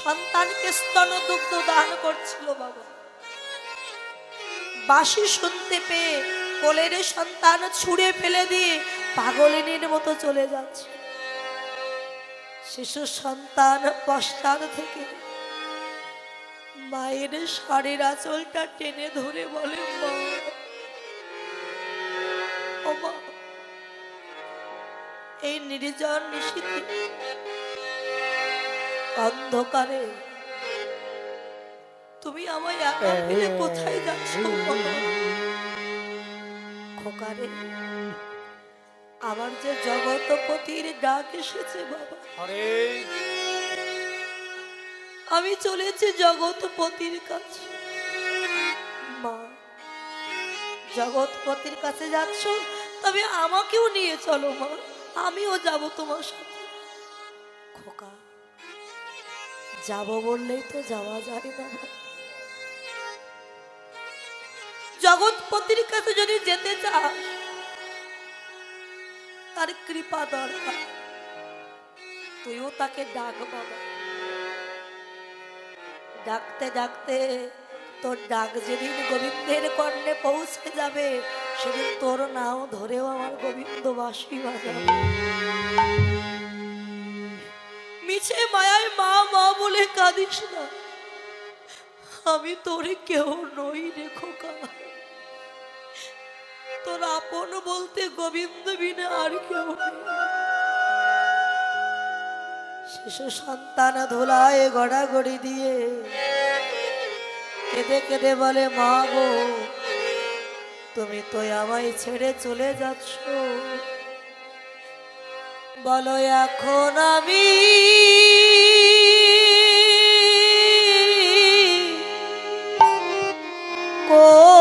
সন্তানকে স্তন দুগ্ধ দান করছিল বাবা। বাসি শুনতে পেয়ে কোলের সন্তান ছুঁড়ে ফেলে দিয়ে পাগলিনীর মতো চলে যাচ্ছে। শিশু সন্তান পশ্চাৎ থেকে মায়ের শাড়ির আঁচলটা টেনে ধরে বলে এই নির্জন নিশীথে অন্ধকারে। তুমি আমায় একা ফেলে কোথায় যাচ্ছ খোকারে আমার যে জগতপতির ডাক এসেছে বাবা। আমি চলেছি জগৎপতির কাছে। মা জগৎপতির কাছে যাচ্ছ? তবে আমাকেও নিয়ে চলো মা। আমিও যাব তোমার সাথে। খোকা যাব বললেই তো যাওয়া যায় না। জগৎপতির কাছে যদি যেতে চাস তার কৃপা দরকার। তুইও তাকে ডাক বাবা। ডাকতে ডাকতে তোর ডাক যেদিন গোবিন্দের কর্ণে পৌঁছে যাবে, সেদিন তোর নাও ধরেও আমার গোবিন্দ বাসি বাজাবে। মিছে মায়ায় মা মা বলে কাঁদিস না। আমি তোরে কেউ নই রে খোকা। তোর আপন বলতে গোবিন্দ বিনা আর কেউ শিশু সন্তান ধুলায় গড়াগড়ি দিয়ে কেঁদে কেঁদে বলে, মা গো, তুমি তো আমায় ছেড়ে চলে যাচ্ছ। বলো এখন আমি কোথায়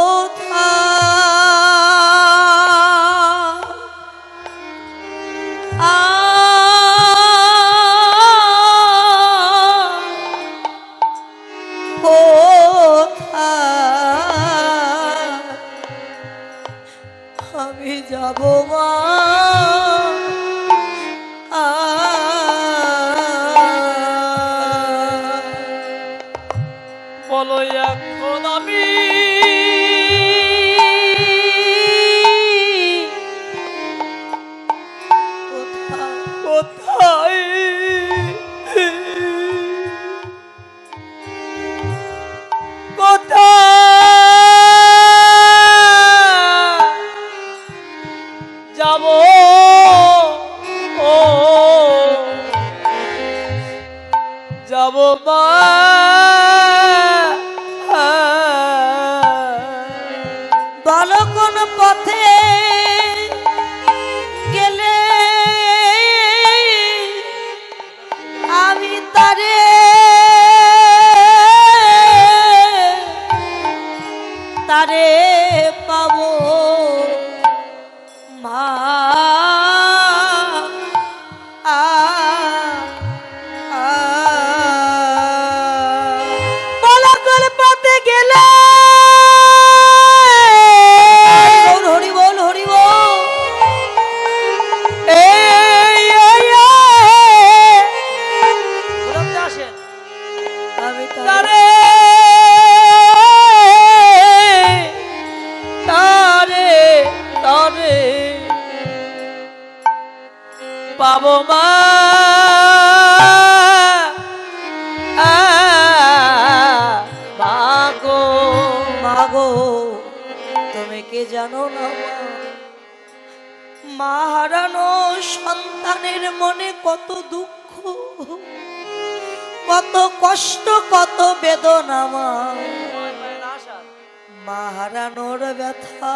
হারানোর ব্যথা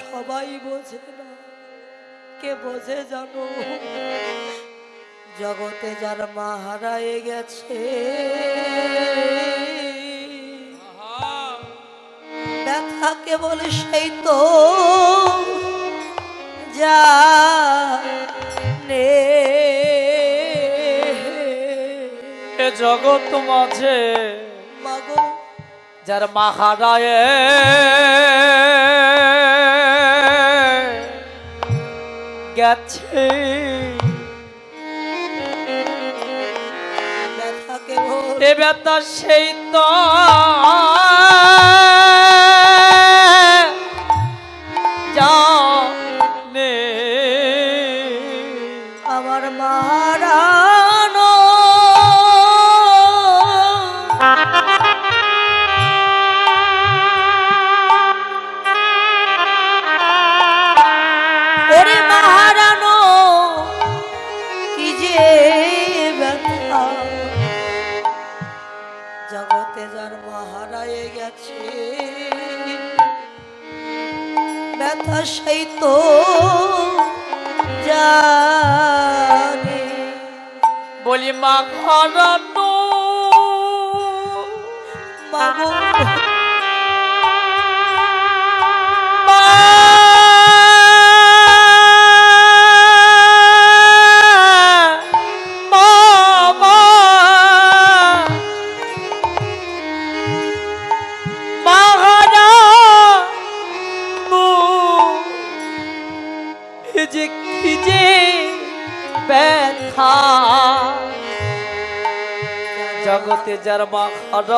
সবাই বোঝে না। কে বোঝে জানো? জগতে যার মা হারায়ে গেছে। ব্যথা কেবল সেই তো যা নে। জগৎ মাঝে মাগো যার মা হারায় গেছে এ ব্যথা সেই তো। আমার মারানো বলি মা খারানো মাগো মা মা মা যে কি যে ব্যথা জগতে যার মাখার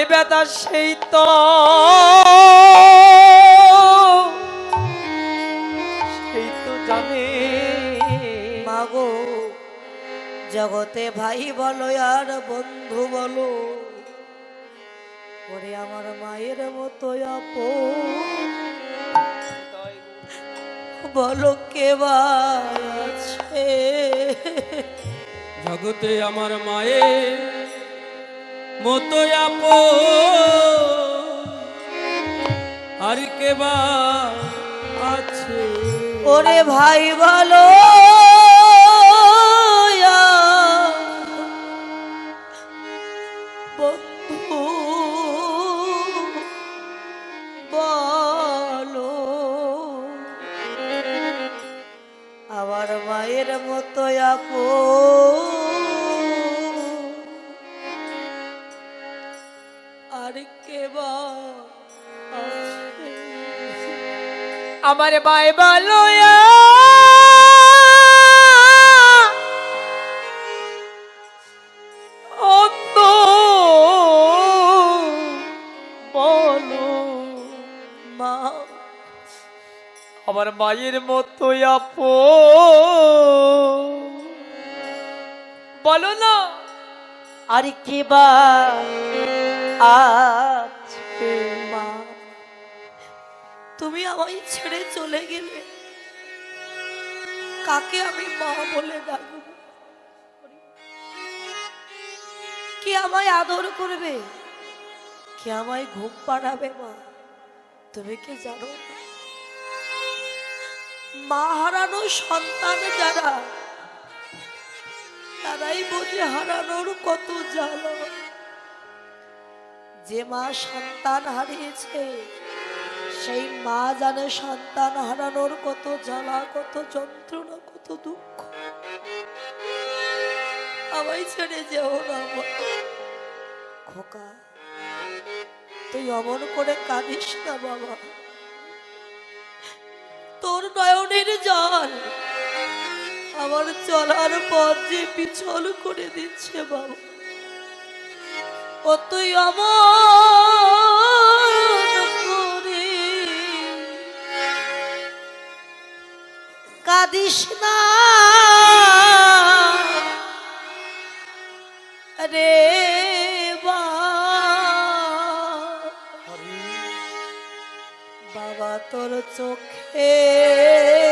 এ ব্যথা সেই তো সেই তো জানে। মাগো, জগতে ভাই বলো আর বন্ধু বলো। ওরে আমার মায়ের মতো আপো বলো কে আছে? জগতে আমার মায়ের মতো আপ আর কে বা আছে? ওরে ভাই বলো। আর আমার বাই বলো অন্য বলো মা। আমার মায়ের মতো আপো বলো না। আর কি বা তুমি আমায় ছেড়ে চলে গেলে কাকে আমি মা বলে ডাকবো? কে আমায় আদর করবে? কে আমায় ঘুম পাড়াবে মা? তুমি কি জানো মা হারানো সন্তান যারা তারাই বোঝে হারানোর কত জ্বালা। যে মা সন্তান হারিয়েছে, সেই মা জানে সন্তান হারানোর কত জ্বালা, কত যন্ত্রণা, কত দুঃখ। আমায় ছেড়ে যেও না খোকা, তুই অমন করে কাঁদিস না বাবা। তোর নয়নের জল আমার চলার পথ যে পিছল করে দিচ্ছে বাবা। ও তুই অমন করে। কাঁদিস না। রে বাবা তোর চোখের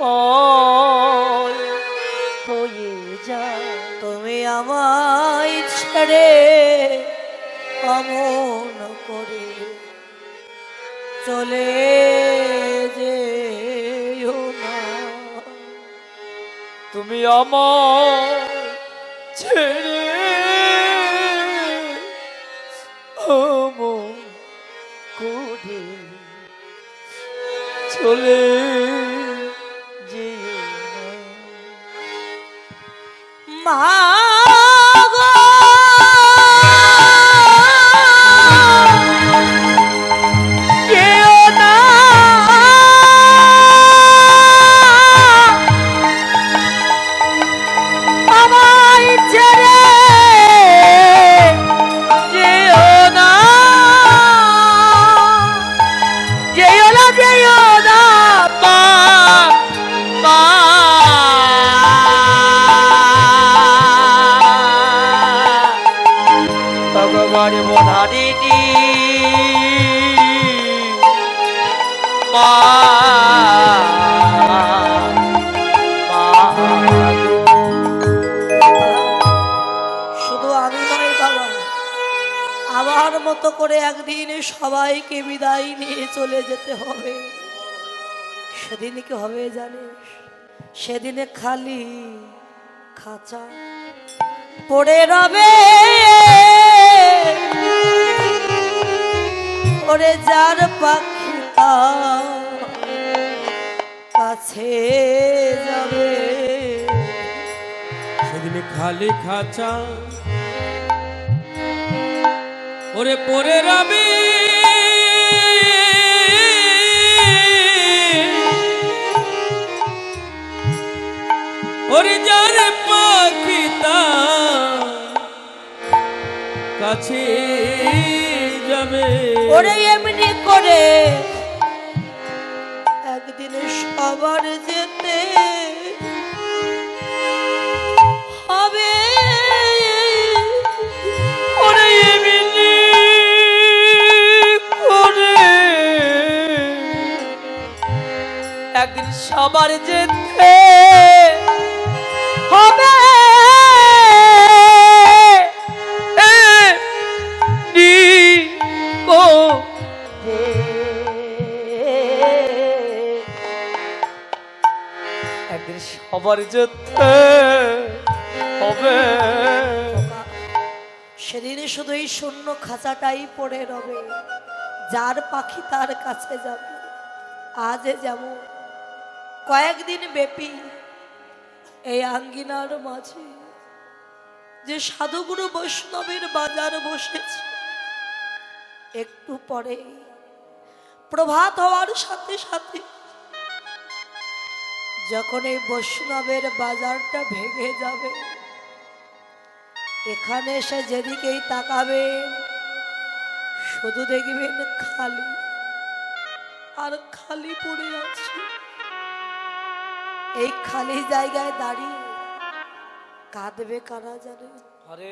পিছল হয়ে যা। তুমি আমায় ছেড়ে অমন করে চলে না। তুমি আমার ছেড়ে অমন করে চলে বোধারিনী মা শুধু আমি নয় বাবা, আমার মতো করে একদিন সবাইকে বিদায় নিয়ে চলে যেতে হবে। সেদিন কি হবে জানিস? সেদিনে খালি খাঁচা পড়ে রবে। ওরে যার পাখি কাছে যাবে। সেদিন খালি খাঁচা ওরে পরে রবি ওরে এমনি করে। একদিন সবার যেতে হবে। ওরে এমনি করে। একদিন সবার যেতে সবার যেতে হবে। সেদিন শুধু এই শূন্য খাঁচাটাই পড়ে রবে, যার পাখি তার কাছে যাবে। আজ যেমন কয়েকদিন ব্যাপী এই আঙ্গিনার মাঝে যে সাধুগুরু বৈষ্ণবের বাজার বসেছে, একটু পরে প্রভাত হওয়ার সাথে সাথে যখন এই বৈষ্ণবের বাজারটা ভেঙে যাবে এখানে এসে যেদিকেই তাকাবে শুধু দেখবেন খালি আর খালি পড়ে আছে। এই খালি জায়গায় দাঁড়িয়ে কাঁদবে কারা জানে? আরে।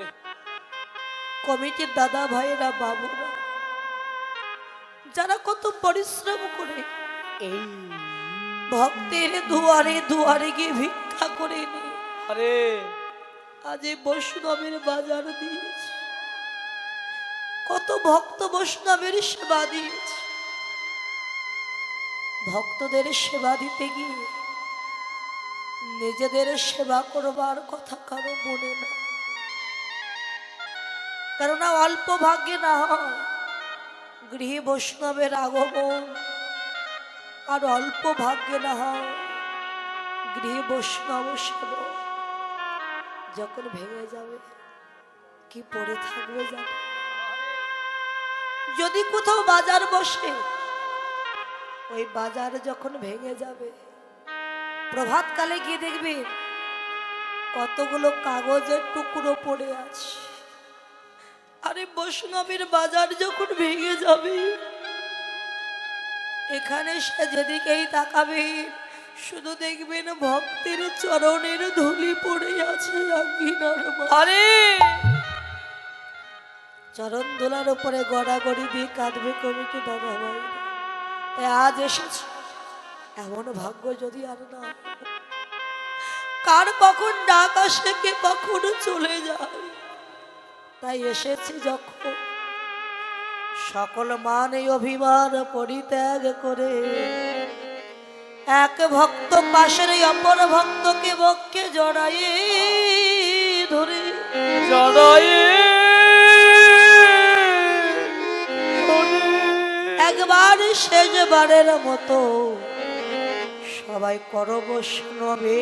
কমিটির দাদা ভাইয়েরা বাবুরা যারা কত পরিশ্রম করে এই ভক্তের দুয়ারে দুয়ারে গিয়ে ভিক্ষা করে আরে। আজ এই বৈষ্ণবের বাজার দিয়েছে। কত ভক্ত বৈষ্ণবের সেবা দিয়েছে। ভক্তদের সেবা দিতে গিয়ে নিজেদের সেবা করবার কথা কারও মনে না। কেননা অল্প ভাগ্যে না হয় গৃহী বৈষ্ণবের আগমন আর অল্প ভাগ্যে না হয় গৃহে বৈষ্ণব সেবক যখন ভেঙে যাবে, কি পড়ে থাকবে জানো? যদি কোথাও বাজার বসে, ওই বাজার যখন ভেঙে যাবে, প্রভাতকালে গিয়ে দেখবে কতগুলো কাগজের টুকরো পড়ে আছে। আরে বৈষ্ণবের বাজার যখন ভেঙে যাবে এখানে সে যেদিকেই তাকাবে শুধু দেখবেন ভক্তের চরণের ধুলি পড়ে আছে। আরে চরণ দোলার উপরে গড়াগড়ি দিয়ে কাঁদবে কমিটি দাদা ভাই। তাই আজ এসেছি। এমন ভাগ্য যদি আর না কার কখন ডাক আসে কে কখনো চলে যায়? তাই এসেছি যখন সকল মান অভিমান পরিত্যাগ করে। এক ভক্ত পাশের অপর ভক্তকে বক্ষে জড়াইয়ে ধরে। জড়ায়ে একবার শেষবারের মতো সবাই কর বৈষ্ণবে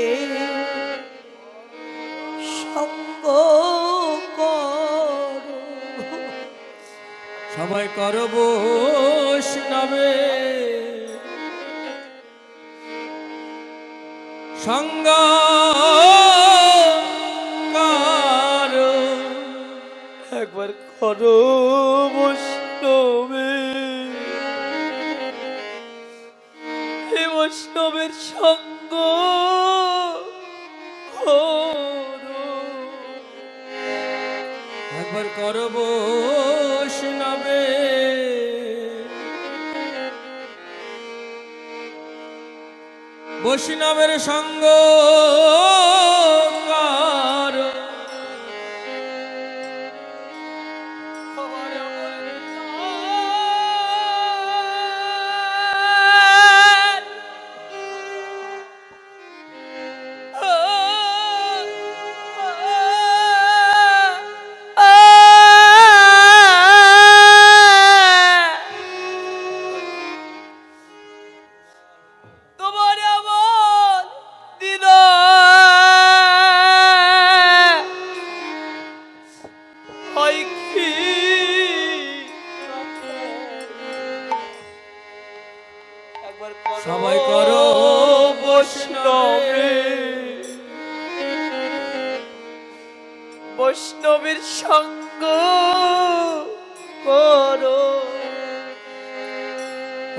সঙ্গ সবাই করো বৈষ্ণবে সঙ্গ একবার করো বৈষ্ণবে হে বৈষ্ণবের সঙ্গ একবার করো বৈষ্ণবের সঙ্গ।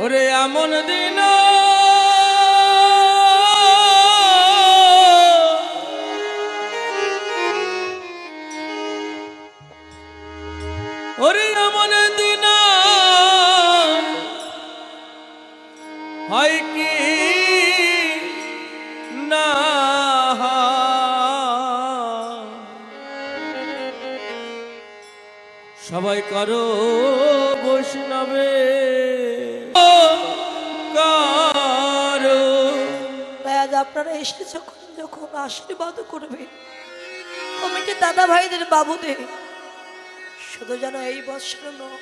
ওরে এমন দিন। ওরে এমন দিন। হয় কি সবাই করো বৈষ্ণবে আপনারা এসে যখন যখন আশীর্বাদ করবে, কমিটি দাদা ভাইদের বাবুদের, শুধু যেন এই বৎসর নয়,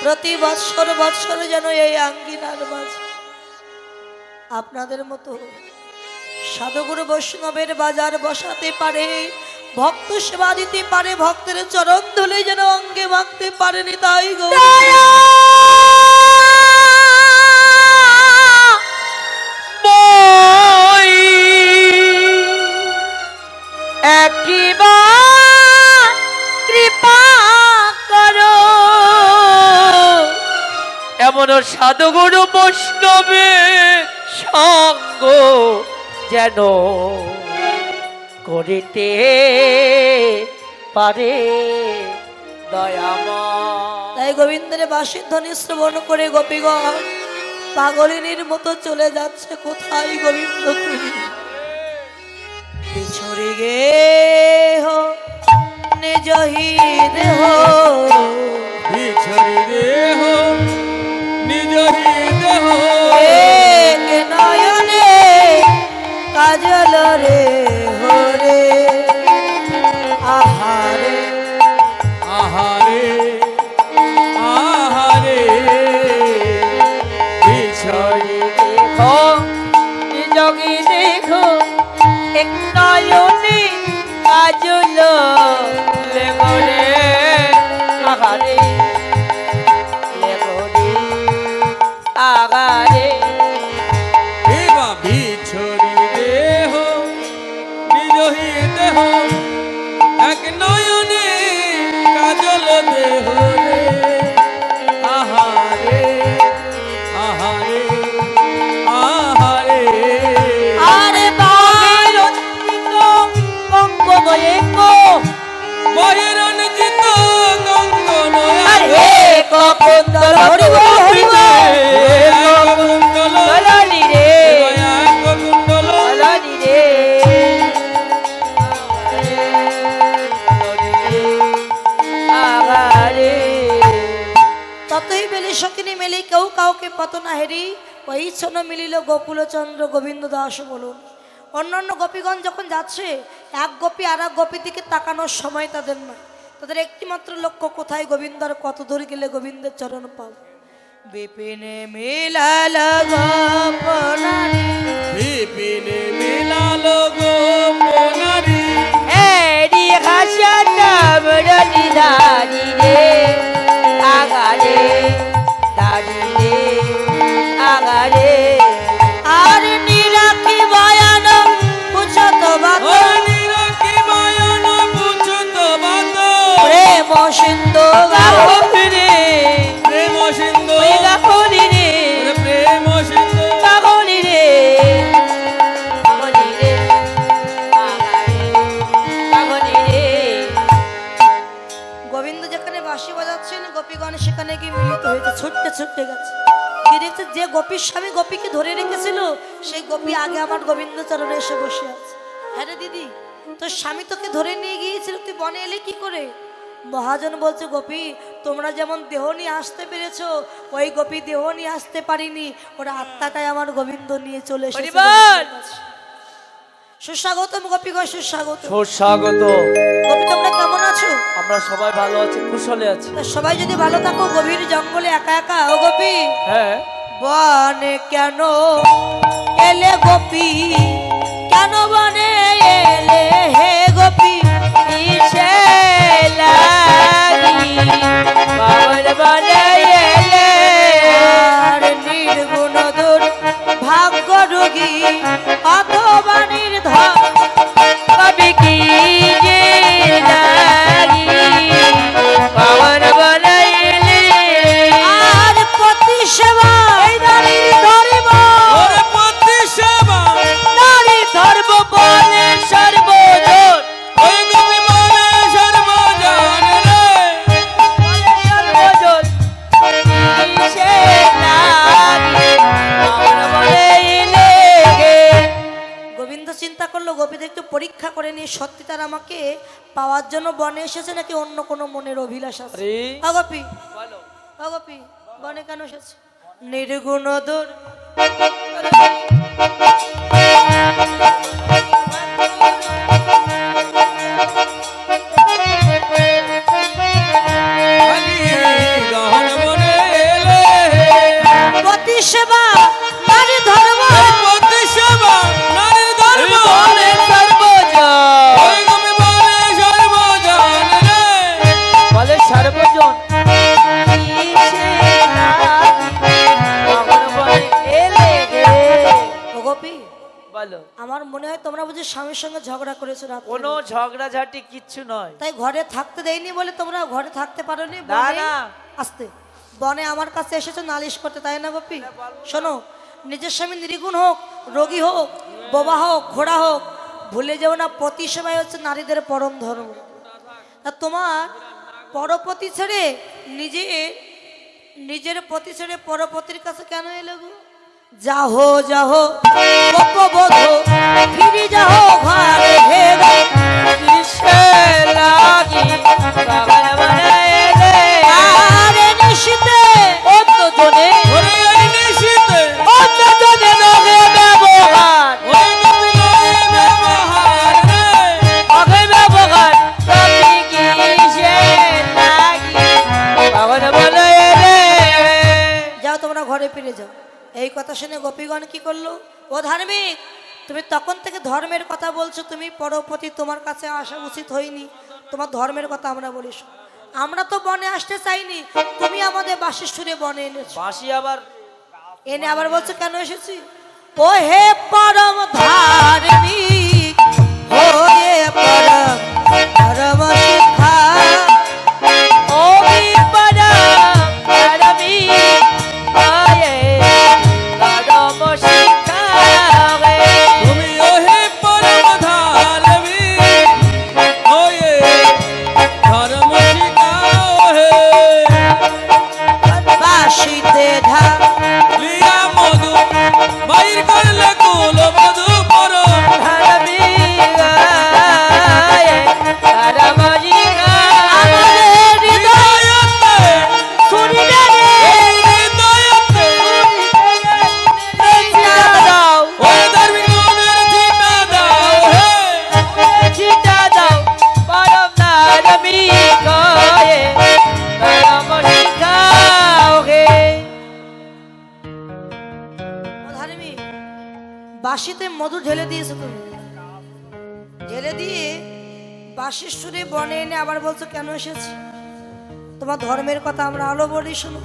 প্রতি বৎসর বৎসর যেন এই আঙ্গিনার মাঝে আপনাদের মতো সাধুগুরু বৈষ্ণবের বাজার বসাতে পারে, ভক্ত সেবা দিতে পারে, ভক্তের চরণ ধুলে যেন অঙ্গে মাখতে পারেনি তাই গো। এমন সাধুগুরু বৈষ্ণবের সঙ্গ যেন করিতে পারে তাই গোবিন্দের বাসির ধ্বনি শ্রবণ করে গোপীগণ, পাগলিনীর মতো চলে যাচ্ছে কোথায় গোবিন্দ তুমি? গে নিজ কাউকে পত না হেরি। ওই ছন মিলিল গোকুল চন্দ্র গোবিন্দ দাস বলুন। অন্যান্য গোপীগণ যখন যাচ্ছে, এক গোপী আর এক গোপীর দিকে তাকানোর সময় তাদের না তাদের একটিমাত্র লক্ষ্য কোথায় গোবিন্দার কত দূর গেলে গোবিন্দের চরণ পাব? বিপিনে মিলাল গোপনারী। বিপিনে মিলাল গোপনারী। এডি বড়নি দানি রে আগারে। সিন্ধু গাহরি রে প্রেম সিন্ধু। গাহরি রে প্রেম সিন্ধু। গাহরি রে গোবিন্দ যেখানে বাঁশি বাজাচ্ছেন গোপীগণ সেখানে গিয়ে মিলিত হয়েছে ছুটতে ছুটতে গেছে। দেখছে যে গোপীর স্বামী গোপীকে ধরে রেখেছিল সেই গোপী আগে আমার গোবিন্দ চরণে এসে বসে আছে। হ্যাঁ রে দিদি তোর স্বামী তোকে ধরে নিয়ে গিয়েছিল তুই বনে এলে কি করে? মহাজন বলছে গোপী তোমরা যেমন দেহ নিয়ে আসতে পেরেছ ওই গোপী দেহ নিয়ে আসতে পারিনি। ওরা আত্মাটাই আমার গোবিন্দ নিয়ে চলে এসেছে পরিবার! গোবিন্দের কাছে। সুস্বাগতম। সুস্বাগত গোপী তোমরা কেমন আছো? আমরা সবাই ভালো আছি কুশলে আছি। সবাই যদি ভালো থাকো গভীর জঙ্গলে একা একা ও গোপী। হ্যাঁ। বনে কেন এলে গোপী? কেন বনে এলে হে গোপী? অথবা নির্ধন। কবি কি যে পাওয়ার জন্য বনে এসেছে নাকি অন্য কোনো মনের অভিলাষ আছে? অগপি অগপি বনে কেন এসেছে? নির্গুণ দূর। অগপি বলো। আমার মনে হয় তোমরা বুঝি স্বামীর সঙ্গে ঝগড়া করেছ রাত কোনো ঝগড়াঝাটি কিচ্ছু নয়। তাই ঘরে থাকতে দেয়নি বলে তোমরা ঘরে থাকতে পারোনি? না, না। আস্তে। বনে আমার কাছে এসেছ নালিশ করতে তাই না গোপি? শোনো নিজের স্বামী নির্গুণ হোক রোগী হোক বোবা হোক ঘোড়া হোক ভুলে যেও না পতি সেবাই হচ্ছে নারীদের পরম ধর্ম। তা তোমার পরপতি ছেড়ে নিজে নিজের পতি ছেড়ে পরপতির কাছে কেন এলে গো? যাহো যাহো গোপবোধ ফিরি যাহো ঘরে হে রে। আরে নিশিতে ওরে এই এই কথা শুনে গোপীগণ কি করল? ও ধার্মিক তুমি তখন থেকে ধর্মের কথা বলছো তুমি পরপতি তোমার কাছে আসা উচিত হয়নি। তোমার ধর্মের কথা আমরা বলিস আমরা তো বনে আসতে চাইনি তুমি আমাদের বাসিষ্ঠুরে বনে এনেছো। আবার? এনে আবার বলছো কেন এসেছি? ও হে পরম ধার্মিক ও হে আবার বলছো, কেন এসেছি? তোমার ধর্মের কথা আমরা আলো বলি, শুনো।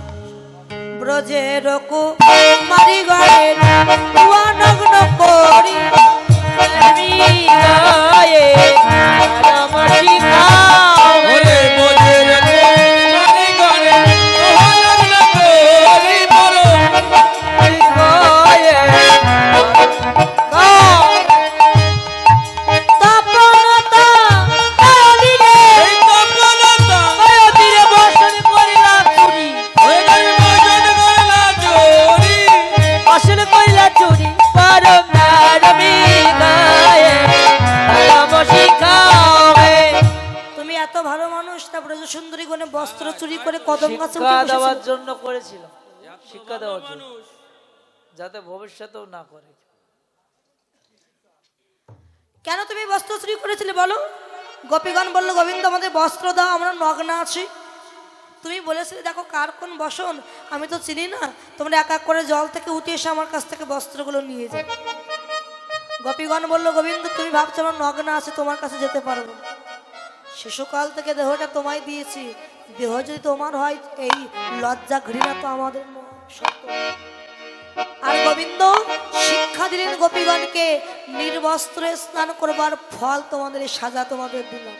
ব্রজে রকু, মারি গড়ে নগ্ন করি। আমি গায়ে জন্য শিক্ষা দেওয়ার জন্য। যাতে ভবিষ্যতেও না করে। কেন তুমি বস্ত্র চুরি করেছিলে বলো? গোপীগণ বলল, গোবিন্দ, আমাদের বস্ত্র দাও, আমরা নগ্না আছি। তুমি বলেছিলে, দেখো, কার কোন বসন? আমি তো চিনি না। তোমরা এক এক করে জল থেকে উঠে এসে আমার কাছ থেকে বস্ত্রগুলো নিয়ে যাও। গোপীগণ বলল, গোবিন্দ, তুমি ভাবছ আমার নগ্না আছে, তোমার কাছে যেতে পারব শিশুকাল থেকে দেহটা তোমায় দিয়েছি। দেহ যদি তোমার হয়, এই লজ্জা ঘৃণা তো আমাদের। আর গোবিন্দ, শিক্ষা দিলেন গোপীগণকে, নির্বস্ত্রে স্নান করবার ফল তোমাদের সাজা তোমাদের দিলাম।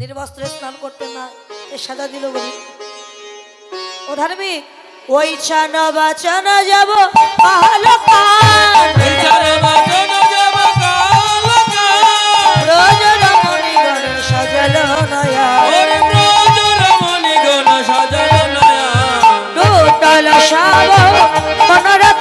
নির্বস্ত্রে স্নান করতে না, এ সাজা দিল গোবিন্দ। ও ধার্মিক ওই ছানা বাচানা যাব পাহালো বসাবো মনোরম